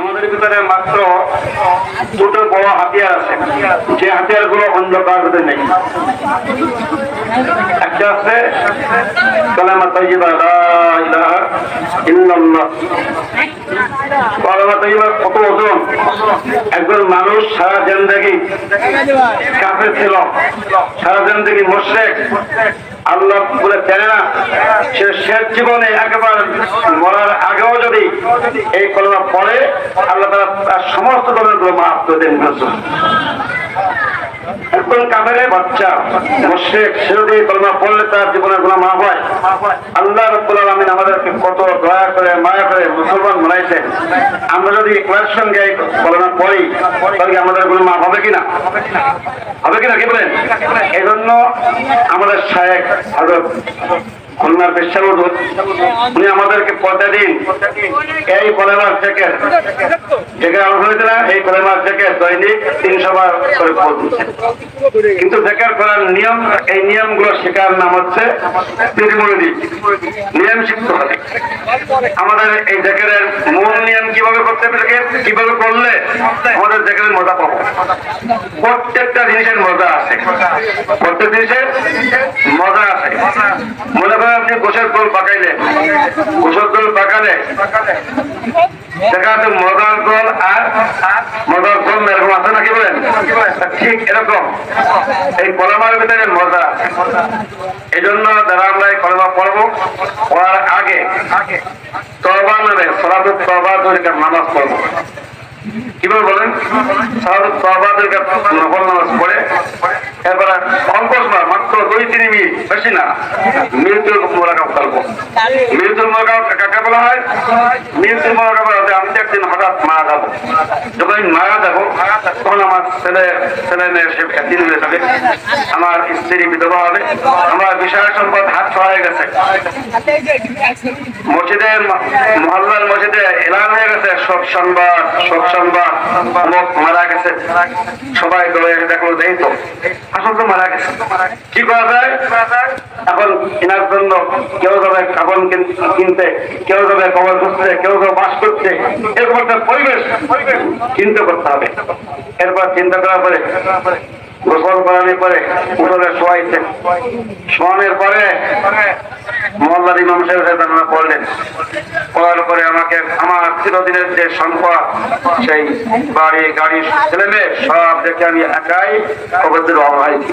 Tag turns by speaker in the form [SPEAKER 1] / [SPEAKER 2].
[SPEAKER 1] আমাদের ভিতরে মাত্র দুটো বড় হাতিয়ার আছে। যে হাতিয়ারগুলো অন্য ভিতরে নেই। একটা আছে ওজন? একজন মানুষ সারা জিন্দগি কাফের ছিল। সারা জিন্দগি মোশেক। আল্লাহ বলে, জানে না, সে শেষ জীবনে একেবারে মরার আগেও যদি এই কলমা পড়ে, আল্লাহ তারা সমস্ত ধরনের মাফ করে দেন। একজন কাফের বাচ্চা সে যদি কলমা পড়লে তার জীবনেরগুলো মাফ হয়। আল্লাহ রব্বুল আলামিন আমাদেরকে কত দয়া করে, মায়া করে মুসলমান বানাইছে আমরা যদি একবার সঙ্গে কলমা পড়ি আমাদেরগুলো মাফ হবে কিনা? হবে কিনা, কি বলেন? এই জন্য আমাদের শায়েক হযরত খুলনার উনি আমাদেরকে এই কলেমার যেখানে আলোচনা হয়েছে না এই কলেমার দৈনিক তিনশো বার করে কিন্তু জেকার করার নিয়ম, এই নিয়মগুলো শেখার নাম হচ্ছে নিয়ম শিখতে হবে। আমাদের এই জেকারের মূল নিয়ম কীভাবে করতে হবে কীভাবে করলে আমাদের জেকারের মজা পাবো? প্রত্যেকটা জিনিসের মজা আছে। প্রত্যেক জিনিসের মজা আছে। মনে করেন আপনি গোসের দোল পাকাইলেন গোসের দোল পাকালে? সেখানে মজার দল আর মজার দল এরকম আছে নাকি বলেন? ঠিক এরকম। এই কলমার ভিতরে মজা। এই জন্য যারা আমরা এই কলমা পড়ব, পড়ার আগে তবা নামে সরাত তবা তরিকার নামাজ পড়ব। কীভাবে বলেন? সাহায্য তবাদের নকল নামাজ পড়ে এরপরে অল্প সময় মাত্র দুই তিন মিনিট বেশি না? কাকে বলা হয়? আমি তো একদিন হঠাৎ যাব। যখন মারা যাব, তখন আমার ছেলে ছেলে মেয়ে একদিন হয়ে যাবে। আমার স্ত্রী বিধবা হবে। আমার সম্পদ হাত গেছে। মসজিদে, মহল্লার মসজিদে এলান হয়ে গেছে। শোক সংবাদ শোক সংবাদ মারা গেছে। সবাই দলে দেই তো, আসল তো মারা গেছে। কি করা যায়? এখন কেনার জন্য কেউ যাবে কিন- কিনতে, কেউ যাবে কবর খুঁজতে, কেউ বাস করতে। পরিবেশ চিন্তা করতে হবে। এরপর চিন্তা করার পরে গোসল পরে উঠোনে শোয়াইছে। পরে ইমাম সাহেব পড়ার পরে আমাকে, আমার চিরদিনের যে সম্পদ, সেই বাড়ি, গাড়ি, ছেলে মেয়ে, সব দেখে আমি একাই রওনা হয়েছি।